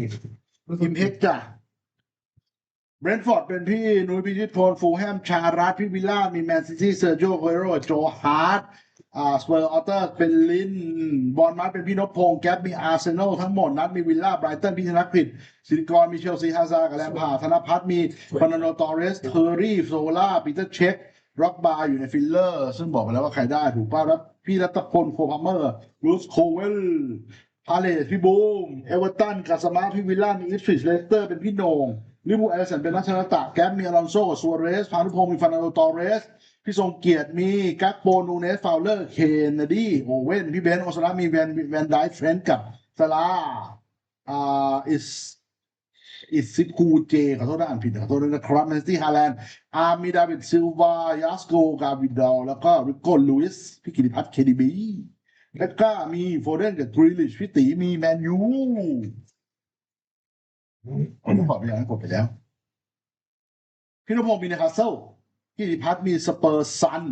กินอิมเพกจ้ะเบรนท์ฟอร์ดเป็นพี่นุ้ยพิชิตพลฟูแฮมชารัตพี่วิลล่ามีแมนซิตี้เซอร์โจโคโรโจฮาร์ดอ่าสเปอร์ออเตอร์เป็นลินบอลมัดเป็นพี่นพพงษ์แก๊ปมีอาร์เซนอลทั้งหมด นัดมีวิลล่าไบรตันพี่ธนกฤษสิริกรมีเชลซีฮาซาร์กับแลมพาร์ดธนพัฒน์มีฟานโนตอเรสเทอร์รี่โซล่าปีเตอร์เช็คร็อกบาร์อยู่ในฟิลเลอร์ ซึ่งบอกไปแล้วว่าใครได้ถูกป้าแล้วพี่รัตพลโคพาเมอร์ลูสโคเวล พาเลสพี่บูม เอเวอร์ตันกาสมาพี่วิลล่ามีอิฟฟิชเลสเตอร์เป็นพี่โหนงลิเวอร์พูเอลิสันเป็นนัชนตะแก๊ปมีอลอนโซซัวเรสพานุพงศ์มีฟานาโดตอเรส พี่ทรงเกียรติมีกักโปนูเนสฟาวเลอร์เคนเนดีโอเว่นพี่เบนซ์โอซาระมีแวนแวนไดฟ์เฟรนด์กับซาลาอ่าอิสอิสซิกูเจขอโทษนะอ่านผิดขอโทษด้วยนะครับแมนซิตี้ฮาแลนด์อาร์มีดาวิดซิลวายาสโกกาวิดอลแล้วก็ริโก้ลุยส์พี่กิติพัฒน์เคดีบี แล้วก็มีโฟเดนกับกรีลิชพี่ตีมีแมนยูผมกดไปแล้วกดไปแล้ว พี่นพพงศ์มีนิคาสเซิลพี่ดิพัฒน์มีสเปอร์ซัน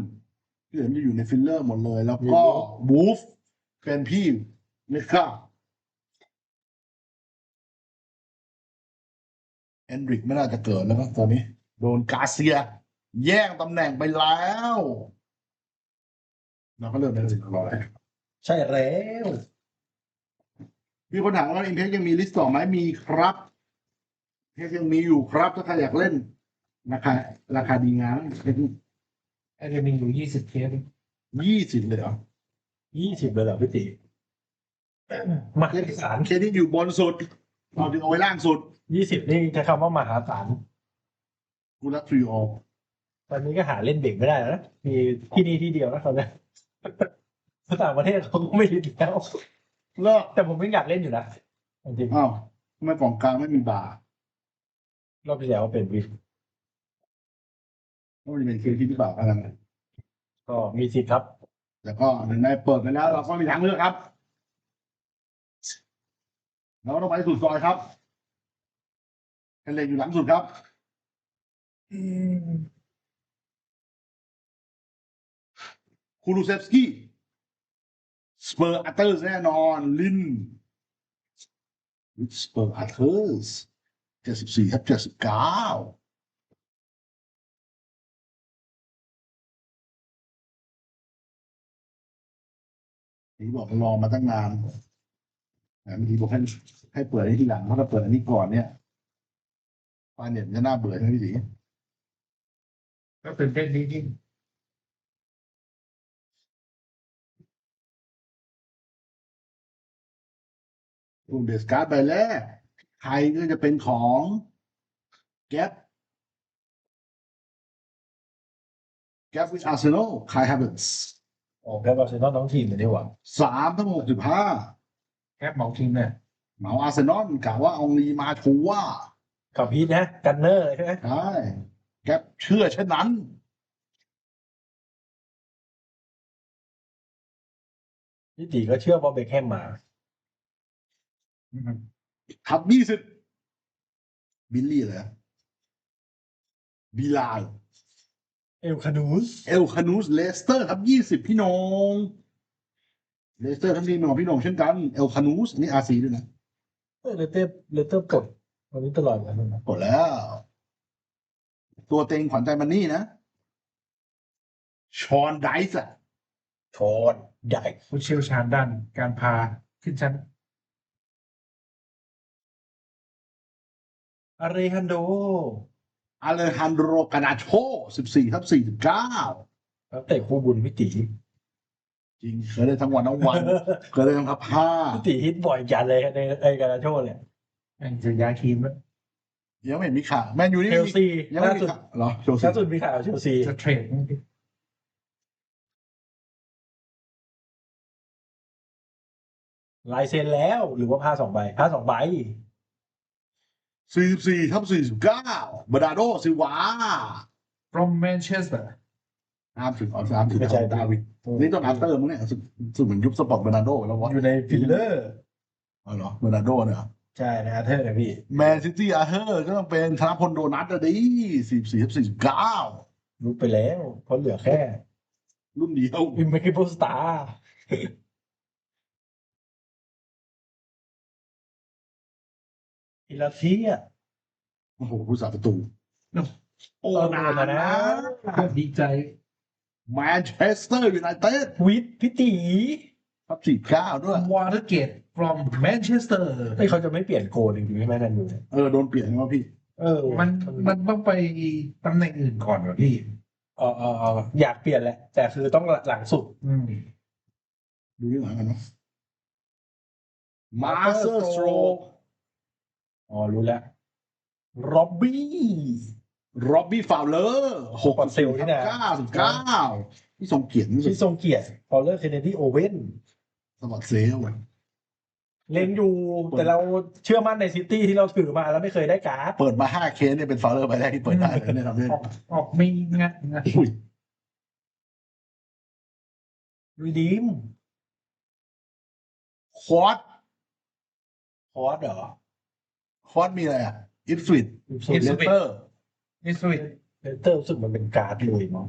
ที่เหลือมันจะอยู่ในฟิลเลอร์หมดเลย แล้วก็วูฟเป็นพี่นิคาเอนดริกไม่น่าจะเกิดแล้วนะตอนนี้ โดนกาเซีย แย่งตำแหน่งไปแล้วเราก็เริ่มได้เลยร้อย ใช่แล้ว มีคนถามว่าอินเทคยังมีลิสต์ต่อไหมมีครับเทคยังมีอยู่ครับถ้าใครอยากเล่นราคาราคาดีงามไอ้เรื่องมีอยู่ยี่สิบเคสยี่สิบเลยเหรอยี่สิบเลยเหรอพี่ติมหาศาลเคสที่อยู่บนสุดเราถึงเอาไว้ล่างสุดยี่สิบนี่จะคำว่ามหาศาลกูรักทรีออตอนนี้ก็หาเล่นเบรกไม่ได้แล้วนะมีที่นี่ที่เดียวนะเขาเนี่ย ต่างประเทศเขาก็ไม่ริดแล้วเลิกแต่ผมยังอยากเล่นอยู่นะจริงอ้าวทำไมกล่องกลางไม่มีบาร์ๆรอบที่แล้วเป็นวินต้องมีเป็นเคสที่มีบาร์อะไรนะก็มีสิทธิ์ครับแต่ก็หนึ่งในเปิดไปแล้ว เราก็มีทางเลือกครับเราต้องไปสุดซอยครับเฮเลนอยู่หลังสุดครับคูรูเซฟสกี้ สเปอร์อัตเตอร์แน่นอน ลินสเปอร์อัตเตอร์เจ็ดสิบสี่ครับเจ็ดสิบเก้านี่บอกรอมาตั้งนานแต่เมื่อกี้บอกให้ให้เปิดอันนี้ทีหลังเพราะถ้าเปิดอันนี้ก่อนเนี่ยไฟเน็ตจะน่าเบื่อใช่ไหมพี่สีก็ตื่นเต้นจริง กลุ่มเดสการ์ดใบแรกใครก็จะเป็นของแก๊ปแก๊ปวิชอาร์เซนอลคายฮาเบิร์ตส์ๆโอ้แค่บาร์เซโลนาทั้งทีมเลยดีกว่าสามทั้งหกสิบห้าแค่เหมาทีมเนี่ยเหมาอาร์เซนอลกล่าวว่าอองลีมาชัวร์กับพีทนะ กันเนอร์ใช่ไหมใช่แก๊ปเชื่อเช่นนั้น พี่ติก็เชื่อบอลเบคแฮมมา ทับยี่สิบบิลลี่เลยบิลาลเอลคานูสเอลคานูสเลสเตอร์ทับยี่สิบพี่นงเลสเตอร์ทั้งทีมเป็นของพี่นงเช่นกันเอลคานูสนี่อาซีด้วยนะเออเลเตอร์เลเตอร์ปลดวันนี้ตลอดเลยนะกดแล้ว ตัวเต็งขวัญใจมันนี่นะชอนไดส์อะชอนใหญ่ผู้เชี่ยวชาญด้านการพาขึ้นชั้น อาเรฮันโดอเลฮันโดกานาโชสิบสี่ทับสี่สิบเก้าแล้วเตะคู่บุญพี่ติจริงเคยได้ทั้งวันทั้งวันเคยได้ทั้งทับห้าพี่ติฮิตบ่อยจัดเลยในไอ้การาโชเนี่ยแม่งจะย้ายทีมแล้วยังไม่เห็นมีข่าวแมนยูนี่เชลซียังไม่ล่ามีสุดข่าวเหรอเชลซีล่าสุดมีข่าวเชลซีจะเทรดมั้งพี่ลายเซ็นแล้วหรือว่าผ้าสองใบผ้าสองใบ สี่สิบสี่ทับสี่สิบเก้าบาดาโดซิวา from Manchester ตามถึงอ๋อตามถึงของดาวิดนี่ต้องอัปเตอร์มั้งเนี่ยรู้สึกรู้สึกเหมือนยุบสปอร์ตบาดาโดแล้ววะอยู่ในฟิลเลอร์อ๋อเหรอบาดาโดเนี่ยเหรอใช่ในอาเธอร์นะพี่แมนซิตี้อาเธอร์ก็ต้องเป็นธนพลโดนัทอะดิสี่สี่ทับสี่สิบเก้ารู้ไปแล้วเพราะเหลือแค่ รุ่นเดียวอิมเมคิโปสตาร์ อิลาเทียโอ้โหผู้สาประตูโอ้เออนานะนะ ดีใจแมนเชสเตอร์ยูไนเต็ดวิทพิตีครับสี่เก้าด้วยวอเตอร์เกต from Manchester เฮ้ยเขาจะไม่เปลี่ยนโกจริงๆใช่ไหมนั่นอยู่เนี่ยเออโดนเปลี่ยนว่าพี่ เออ มันมันต้องไปตำแหน่งอื่นก่อนเหรอพี่เออเออเอออยากเปลี่ยนแหละ แต่คือต้องหลังสุด อืมดูที่หลังกันเนาะมาสเตอร์สโตร อ๋อรู้แล้วร็อบบี้ร็อบบี้ฟาวเลอร์หกปอดเซลนี่นะเก้าสิบเก้าที่ทรงเกียรติที่สุดที่ทรงเกียรติฟอลเลอร์เคนเนดี้โอเว่นสวัสดีเซลเล่นอยู่ แต่เราเชื่อมั่นในซิตี้ที่เราถือมาแล้วไม่เคยได้การ์ดเปิดมาห้าเคสเนี่ยเป็นฟาวเลอร์ไปแรกที่เปิดได้เลยเนี่ยทำได้ออกออกไม่งัดงัดอุ้ยรีดีมควอตคอร์สเหรอ ควอตมีอะไรอะอิฟสวิตอิเลเตอร์นี่สวิตเตอร์รู้สึกมันเป็นการ์ดเลยมั้ง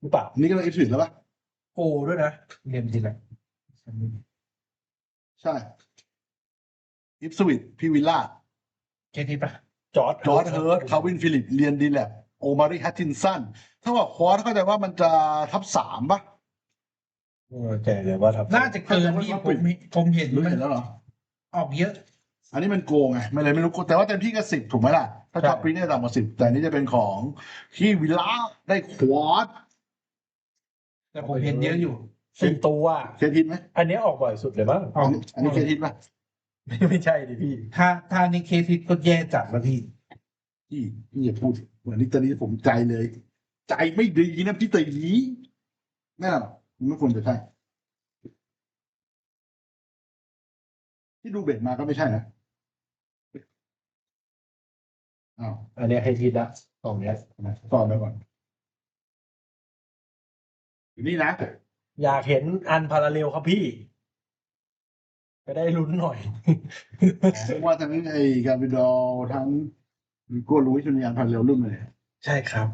หรือเปล่านี่ก็เป็นอิฟสวิตแล้วปะโกด้วยนะเรียนทีละใช่อิฟสวิตพี่วิลล่าแค่นี้ปะจอร์ดจอร์ดเฮิร์ตคาวินฟิลิปเรียนดีแลบโอมาริฮัตตินสันถ้าว่าควอตเข้าใจว่ามันจะทับสามปะเออแต่เดี๋ยวว่าทำน่าจะเกินพี่ผมเห็นผมเห็นรู้มันเห็นแล้วเหรอออกเยอะ อันนี้มันโกงไงไม่เลยไม่รู้แต่ว่าเต็มที่ก็สิบถูกไหมล่ะ ถ้าท็อปปริ้นเนี่ยต่ำกว่าสิบแต่อันนี้จะเป็นของที่วิลล่าได้ควอตแต่ผมเห็นเยอะอยู่สี่ตัวเคทินไหมอันนี้ออกบ่อยสุดเลยมั้งออกอันนี้เคทินปะไม่ไม่ใช่ดิพี่ ถ้าถ้านี่เคสที่ก็แย่จัดแล้วพี่พี่พี่อย่าพูดเหมือนนี้ตอนนี้ผมใจเลย ใจไม่ดีนะพี่ตีแน่นอนมันไม่ควรจะใช่ที่ดูเบ็ดมาก็ไม่ใช่นะ อ้าวอันเนี้ยให้ทีละสองเนี้ยต่อไปก่อนอยู่นี่นะอยากเห็นอันพาราเรลครับพี่ จะได้ลุ้นหน่อยเรียกว่าทั้งไอ้กาบิดอลทั้งมีโก้ลุยชนยานพันเร็วรุ่นเลยใช่ครับ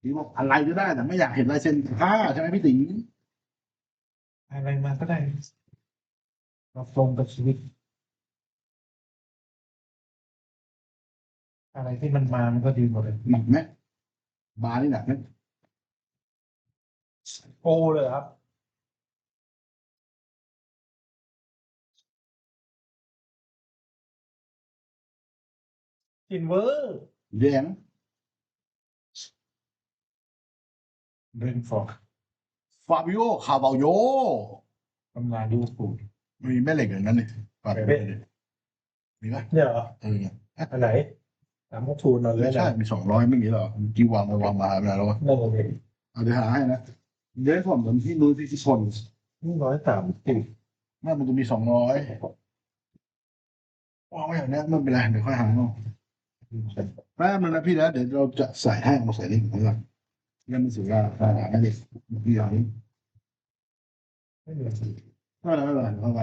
พี่บอกอะไรก็ได้แต่ไม่อยากเห็นลายเซ็นผ้าใช่ไหมพี่ติ๋งอะไรมาก็ได้รับลงกับชีวิต อะไรที่มันมามันก็ดีหมดเลยหนักไหมบาร์นี่หนักไหมโอเลยครับซินเวอร์แดงเรนฟอร์ดฟาบิโอคาบาโยตำนานลิเวอร์พูลมีแม่เหล็กอย่างนั้นเลยปาดไปเลยมีไหมเนี่ยเหรอเอออันไหน สามพวกทูนเราเลยใช่มีสองร้อยไม่มีหรอกี่วางไปวางมาไม่ได้แล้ววะนั่นเองเอาเดี๋ยวหาให้นะเดี๋ยวผมเหมือนที่นุ้ยพิชิตพลนี่ร้อยสามสิบน่ามันจะมีสองร้อยวางไว้อย่างนี้ไม่เป็นไรเดี๋ยวค่อยหาเอาแป๊บนึงนะพี่นะเดี๋ยวเราจะใส่ให้เอาใส่ลิงก์ของเราเรื่องมันสุดละหาไม่ได้พี่เอานี้ไม่เหลือสิไม่เป็นไรไม่เป็นไรเข้าไป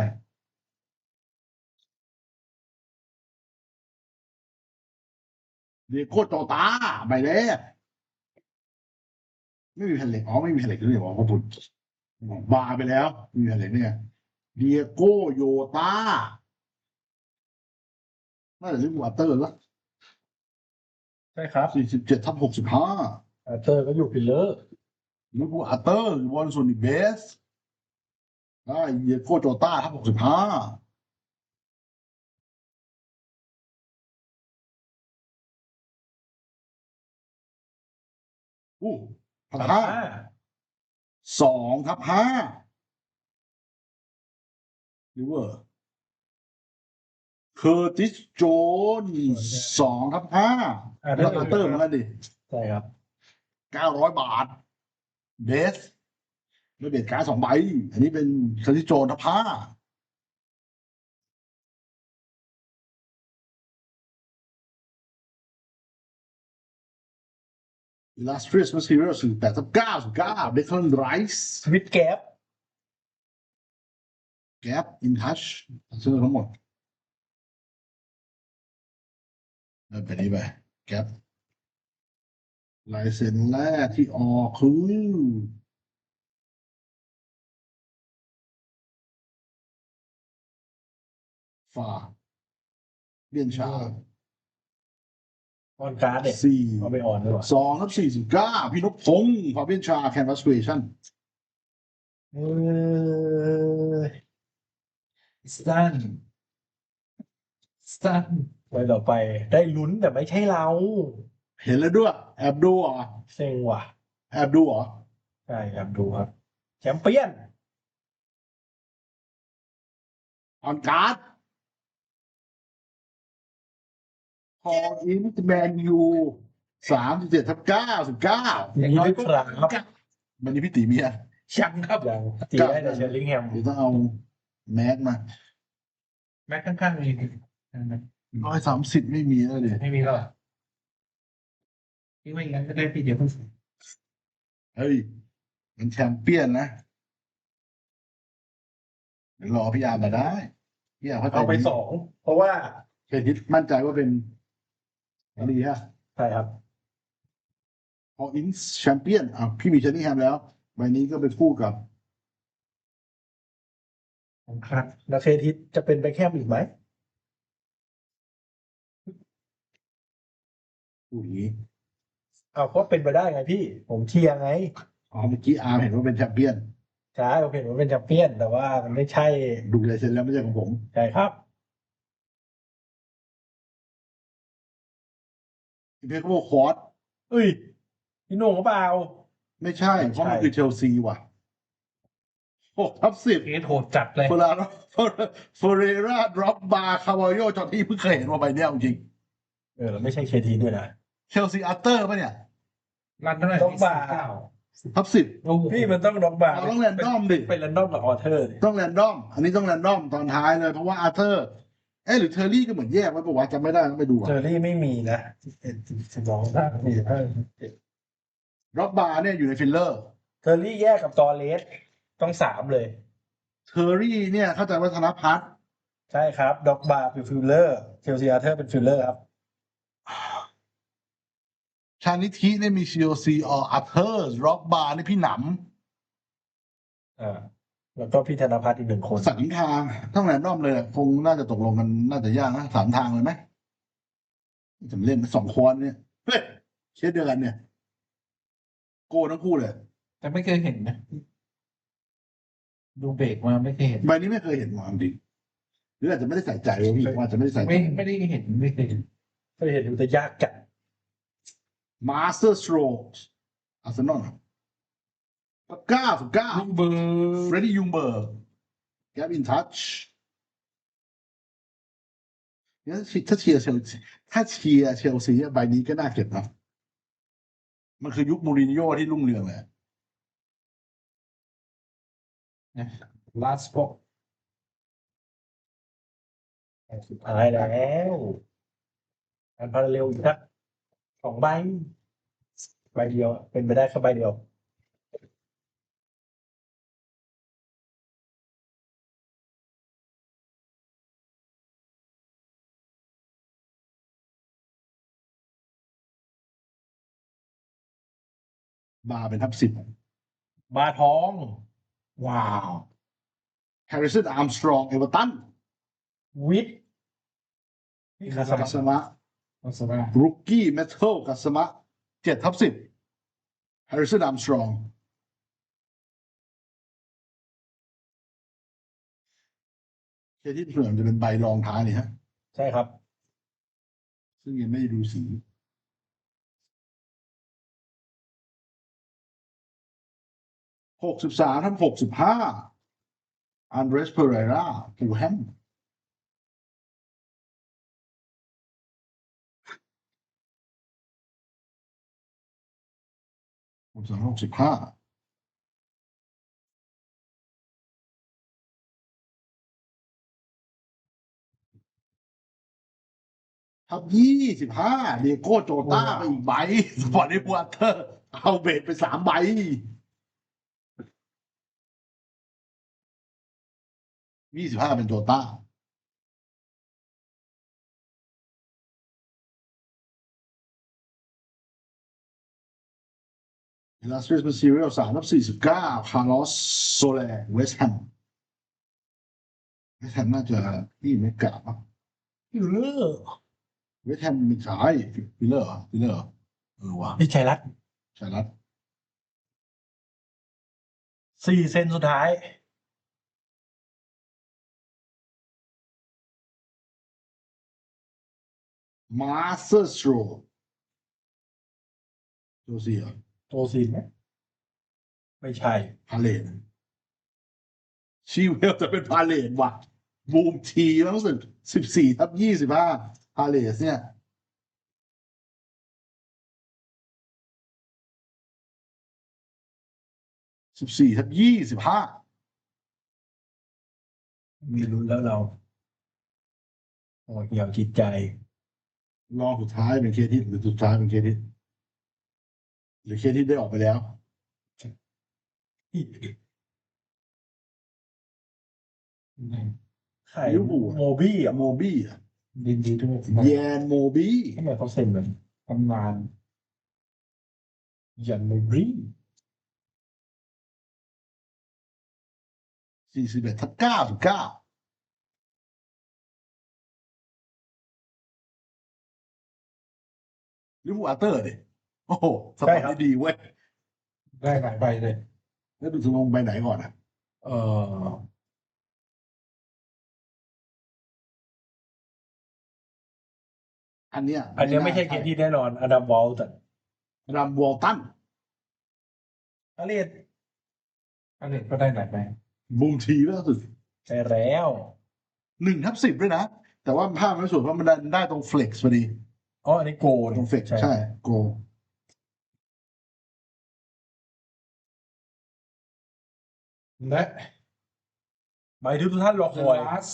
เดี๋ยวโคตรโตตาใบแรกไม่มีแผ่นเหล็กอ๋อไม่มีแผ่นเหล็กด้วยเหรอขอบคุณบาไปแล้วไม่มีแผ่นเหล็กเนี่ยเดียโกโยตาน่าจะเรียกว่าเตอร์ละใช่ครับสี่สิบเจ็ดทับหกสิบห้าอาเตอร์ก็อยู่พิลเลอร์นึกว่าอัตเตอร์วอลส่วนอีเบสได้เดียโกโจต้าทับหกสิบห้า อู้ทับห้าสองทับห้าลิเวอร์เคอร์ติสโจนสองทับห้าอาแล้วอัตเตอร์เหมือนกันดิใช่ครับเก้าร้อยบาท เบสไม่เบ็ดการดสองใบ อันนี้เป็นคาริโจนทับผ้า อิลลัสทรีสมาซีเรียลสี่แปดทับเก้าสิบเก้าเบคอนไรส์สวิตแกปแกปอินทัชซื้อทั้งหมดแล้วเป็นนี้ไปแกปลายเซ็นแรกที่ออกคือฝ่าเบียนชา ออนการ์ดเนี่ยสี่เอาไปออนด้วยวะสองทับสี่สิบเก้าพี่นพพงศ์ฟาเบียนชาแคนวาสเวชั่นเออสตันสตันไปต่อไป ได้ลุ้นแต่ไม่ใช่เรา เห็นแล้วด้วย แอบดูเหรอเซ็งว่ะ แอบดูเหรอใช่ครับดูครับ แชมเปี้ยนออนการ์ด พออินแมนยูสามสิบเจ็ดทับเก้าสิบเก้าอย่างนี้ด้วยครับวันนี้พี่ตีเมียชังครับอย่างตีได้แต่เชอร์ลิงแฮมเดี๋ยวต้องเอาแมสมา แม็กข้างๆมีร้อยสามสิบไม่มีแล้วเดี๋ยวไม่มีแล้วเหรอที่ไม่งั้นก็ได้พี่เดียวเพิ่งเฮ้ยมันแชมเปี้ยนนะเดี๋ยวรอพี่ยามมาได้พี่ยามเขาใจเอาไปดีสองเพราะว่าเครดิตมั่นใจว่าเป็น ดีฮะใช่ครับพออินแชมเปี้ยนอะพี่มีเชนนี่แฮมแล้วใบนี้ก็ไปคู่กับครับแล้วเคทิสจะเป็นไปแค่อีกไหมคู่นี้เอาเพราะเป็นไปได้ไงพี่ ผมเชียร์ไงอ๋อเมื่อกี้อาร์มเห็นว่าเป็นแชมเปี้ยนใช่โอเคผมเป็นแชมเปี้ยน แต่ว่ามันไม่ใช่ดูลายเซ็นแล้วไม่ใช่ของผมใช่ครับ เพโก้คอร์สเอ้ยพี่โหน่งหรือเปล่า ไม่ใช่ ไม่ใช่ เพราะมันคือเชลซีว่ะหกทับสิบเคสโหดจัดเลย เฟอร์ราเฟอร์เรราดรอปบาร์คาวาโยจอที่เพิ่งเคยเห็นว่าใบเนี้ยจริงเออแล้วไม่ใช่เคทีด้วยนะเชลซีอัตเตอร์ป่ะเนี่ย รันเท่าไหร่ต้องบาเก้าทับสิบโอ้โหพี่มันต้องด็อกบาร์เราต้องแรนดอมดิ เป็นแรนดอมกับออเทอร์ดิต้องแรนดอม อันนี้ต้องแรนดอมตอนท้ายเลย เพราะว่าอาร์เธอร์ เอ๊ะหรือเทอร์รี่ก็เหมือนแยกไว้ปะวะจำไม่ได้ต้องไปดูเจออะรี่ไม่มีนะเอ็ดสิบสองห้าสี่ห้ารอบบาร์เนี่ยอยู่ในฟิลเลอร์ เทอร์รี่แยกกับตอเลสต้องสามเลย เทอร์รี่เนี่ยเข้าใจว่าธนพัฒน์ใช่ครับ ด็อกบาร์เป็นฟิลเลอร์เชลซีอาร์เทอร์เป็นฟิลเลอร์ครับ ชานิทิเนี่ยมีเชลซีออาร์เธอร์ร็อกบาร์นี่พี่หนอ่า แล้วก็พี่ธนพัฒน์อีกหนึ่งคนำสามทางต้องแรนดอมเลยอะคงน่าจะตกลงกันน่าจะยากนะสามทางเลยไหมจะเล่นสองคนเนี่ยเฮ้ยเคสเดียวกันเนี่ย โกทั้งคู่เลย แต่ไม่เคยเห็นนะดูเบรกมาไม่เคยเห็นใบนี้ไม่เคยเห็นหมามดิหรืออาจจะไม่ได้ใส่ใจวะพี่ว่าอาจจะไม่ได้ใส่ใจไม่ไม่ได้เห็นไม่เคยเห็นก็เห็นอยู่แต่ยากจัดมาสเตอร์สโตรกอาร์เซนอล เก้าสิบเก้าลูกเบอร์เฟรดดี้ยูงเบิร์กแกบินทัชเนี่ยถ้าเชียร์เชลซีถ้าเชียร์เชลซีใบนี้ก็น่าเก็บนะมันคือยุคมูรินโญ่ที่รุ่งเรืองเลยลาสโปสุดท้ายแล้วการพาราเรลอีกสักสองใบใบเดียว เป็นไปได้แค่ใบเดียว บาร์เป็นทับสิบบาทอง ว้าวแฮร์ริสันอาร์มสตรองเอเวอร์ตันวิทพี่คาสกัมาสมะมาสบายรุกกี้เมทัลกัสมะเจ็ดทับสิบแฮร์ริสันอาร์มสตรองเคที่เผื่อมนจะเป็นใบรองท้ายนี่ฮะ ใช่ครับ ซึ่งยังไม่ได้ดูสี หกสิบสามทับหกสิบห้าอันเดรสเพเรราคิวแฮมหกสามหกสิบห้าทับยี่สิบห้าเดียโก้โจต้าไปอีกใบสปอร์ตในบัวเตอร์ เอาเบรไปสามใบ ยี่สิบห้าเป็นโจต้าอิลาสเตรสเป็นซีเรียลสามนับสี่สิบเก้าคาร์ลอสโซเลเวสต์แฮมเวสต์แฮมน่าจะที่ไม่กะปะอยู่เลอร์เวสต์แฮมมีขายฟิลเลอร์เหรอฟิลเลอร์เหรอเออว่ะพี่ชัยรัตน์ชารัตสี่เซนสุดท้าย มาสเตอร์สโตรโจซี่เหรอโตซินไหมไม่ใช่ พาเลนชีเวลจะเป็นพาเลนว่ะบูมทีแล้วรู้สึกสิบสี่ทับยี่สิบห้าพาเลสเนี่ย สิบสี่ทับยี่สิบห้ามีลุ้นแล้วเราโอ้เหี่ยวจิตใจ รองสุดท้ายเป็นเคทิสหรือสุดท้ายเป็นเคทิสหรือเคทิสได้ออกไปแล้วใครลิเวอร์พูลโมบี้อะโมบี้อะยินดีด้วยแยนโมบี้ทำไมเขาเซ็นแบบตำนานยันโมบี้สี่สิบเอ็ดทับเก้าสิบเก้า ลิเวอร์พูลอาร์เตอร์ดิโอ้โหสปอร์ตได้ดีเว้ยได้หลายใบเลย แล้วดูสมองไปไหนก่อนอะ เอออันเนี้ยอันเนี้ยไม่ใช่เคที่แน่นอนอดัมวอลต์รัมวอลตันอเลียดอันนี้ก็ได้หลายใบบูมทีล่าสุดใช่แล้วหนึ่งทับสิบด้วยนะ แต่ว่าภาพไม่สวยเพราะมันได้ได้ตรงเฟล็กซ์พอดี อ๋ออันนี้โกนตรงเฟล็กซ์ใช่ โกและหมายถึงทุกท่านรอค The อย Last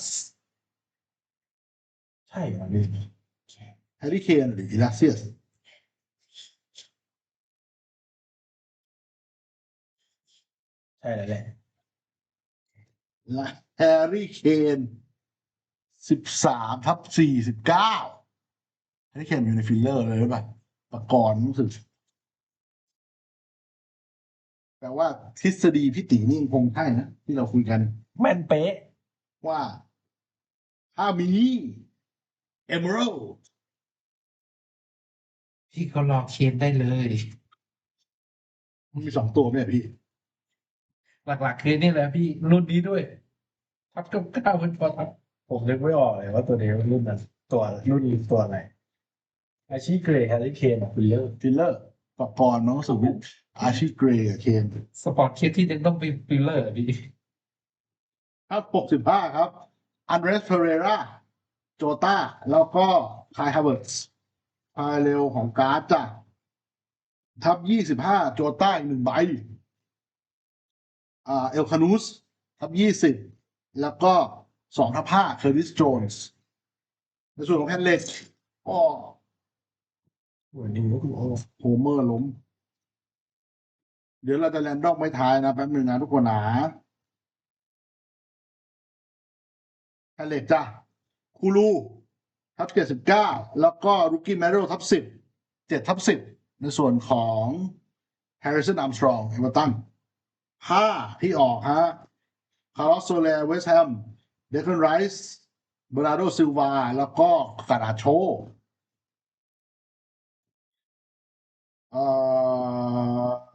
ใช่เหรอนี่แฮร์รี่เคนหรืออิลาเซียสใช่แล้วแหละและแฮร์รี่เคนสิบสามทับสี่สิบเก้าแฮ ร์รี่เคนอยู่ในฟิลเลอร์เลยหรือเปล่าประกรณ์รู้สึกแปลว่าทฤษฎีพี่ตีนี่คงใช่นะที่เราคุยกันแม่นเป๊ะ ว่าถ้ามีเอเมอรัลที่เขารอเคนได้เลย มันมีสองตัวไหมพี่ หลักๆคือนี่แหละพี่รุ่นนี้ด้วย ทับเก้าเก้าเป็นพอทับผมนึกไม่ออกเลยว่าตัวนี้รุ่นนั้นตัวรุ่นนี้ตัวอะไร อาชีพเกรย์แฮร์รี่เคนฟิลเลอร์ฟิลเลอร์ประกรณ์น้องสุวิทย์อาชีเกรย์กับเคนสปอร์ตเคสที่ยังต้องเป็นฟิลเลอร์อะพี่ครับหกสิบห้าครับอันเดรสเ e เรราโจตาแล้วก็คายฮาร์เวิร์ตพายเร็วของการ์ดจ้ะทับยี่สิบห้าโจต้าอีกหนึ่งใบอ่าเอลคานูสทับยี่สิบแล้วก็สองทับห้าเคอร์ดิสโจนส์ในส่วนของแพนเล็กก็ วันนี้โอ้โฮเมอร์ล้ม เดี๋ยวเราจะแรนดอมไม่ทายนะแป๊บหนึ่งนะทุกคนนะแพนเล็กจ้ะคูลูทับเจ็ดสิบเก้าแล้วก็รุกี้แมร r ทับสิบเจ็ดทับสิบในส่วนของแฮร์ริสันอัมสตรองเอเวอร์ตันห้าที่ออกฮะคาร์ลโซเลเวสแฮมเดคอนไรส์เบราโดซิลวา แล้วก็กาดาโช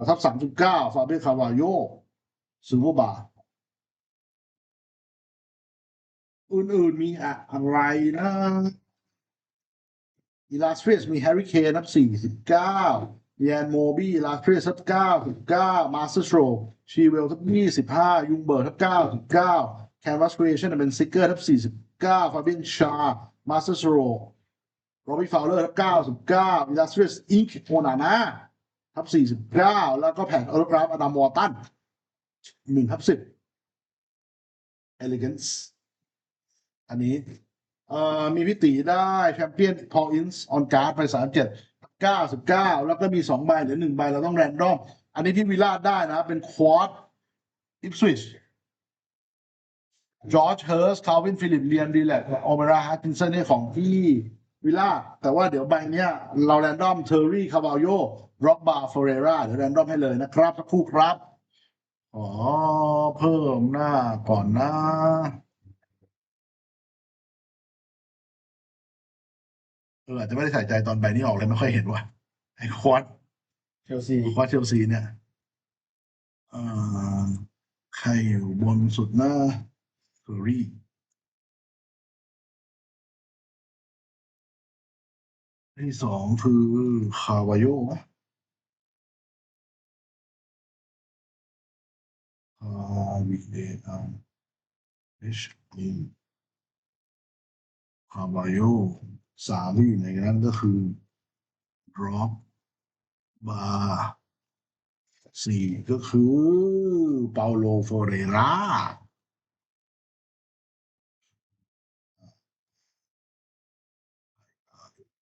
ทับสามสิบเก้าฟาเบคาวาโยซูเปอร์บาอื่นๆมีอะไรนะอีลาสเทรสมีแฮร์รี่เคนนับสี่สิบเก้าแยนโมบี้อีลาสเทรสทับเก้าสิบเก้ามาสเตอร์โชชีเวลทับยี่สิบห้ายุงเบิร์ทับเก้าสิบเก้าแคนวาสครีเอชั่นเป็นซิกเกอร์ทับสี่สิบเก้าฟาเบียนชามาสเตอร์โช โรบี้ฟาวเลอร์ทับเก้าสิบเก้าอิลาสเทรสอิงค์โอนานาทับสี่สิบเก้าแล้วก็แผ่นออโตกราฟอดามวอร์ตันหนึ่งทับสิบเอลิเกนส์อันนี้เอ่อมีพิตีได้แชมเปี้ยนพออินส์ออนการ์ดไปสามเจ็ดเก้าสิบเก้าแล้วก็มีสองใบหรือหนึ่งใบเราต้องแรนดอม อันนี้ที่วิลล่าได้นะ เป็นควอตอิปสวิชจอร์จเฮิร์สคาร์วินฟิลิปเลียนดีแลกโอเมราฮัตตินสันนี่ของที่ วิล่าแต่ว่าเดี๋ยวใบเนี้ยเราแรนดอมเทอร์รี่คาบาโยโรบบาร์เฟเรราเดี๋ยวแรนดอมให้เลยนะครับสักคู่ครับอ๋อเพิ่มหน้าก่อนนะเอออาจจะไม่ได้ใส่ใจตอนใบนี้ออกเลยไม่ค่อยเห็นว่ะไอ้ควอตเชลซีควอตเชลซีเนี่ยอ่าใครอยู่บนสุดหน้าเทอร์รี่ ที่สองคือคาวาโยคาวิเออัมเอชอินคาวาโยสามที่อยู่ในนั้นก็คือ drop บาสี่ก็คือเปาโลโฟเรรา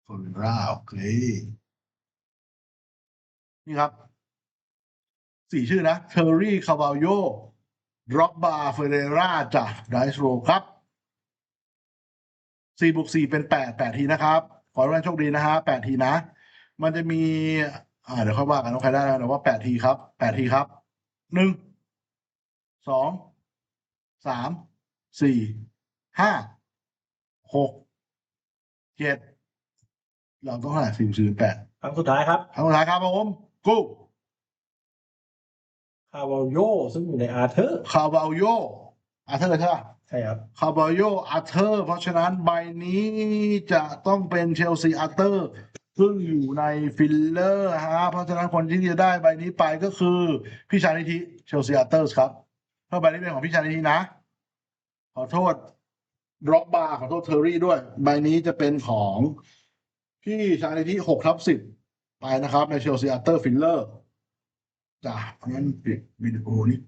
โฟเรราโอเค นี่ครับ สี่ชื่อนะเทอร์รี่คาบาโยดรอบบาเฟเรราจากไดส์โรครับสี่บวกสี่เป็นแปดแปดทีนะครับ ขอให้ทุกท่านโชคดีนะฮะแปดทีนะ มันจะมีอ่าเดี๋ยวค่อยว่ากันว่าใครได้นะแต่ว่าแปดทีครับแปดทีครับหนึ่งสองสามสี่ห้าหกเจ็ด เราต้องเท่าไหร่สี่สี่แปดครั้งสุดท้ายครับครั้งสุดท้ายครับผมกู้คาวาโยซึ่งอยู่ในอาร์เธอร์คาบาโยอาเธอร์ใช่ปะใช่ครับคาบาโยอาเธอร์ เพราะฉะนั้นใบนี้จะต้องเป็นเชลซีอาเธอร์ซึ่งอยู่ในฟิลเลอร์ฮะเพราะฉะนั้นคนที่จะได้ใบนี้ไปก็คือพี่ชานิธิเชลซีอาเตอร์สครับเพราะใบนี้เป็นของพี่ชานิธินะ ขอโทษดรอปบาขอโทษเทอร์รี่ด้วย ใบนี้จะเป็นของ ที่ชานิธิหกทับสิบไปนะครับ ในเชลซีอาเตอร์ฟิลเลอร์จ้ะเพราะงั้นปิดวิดีโอนี้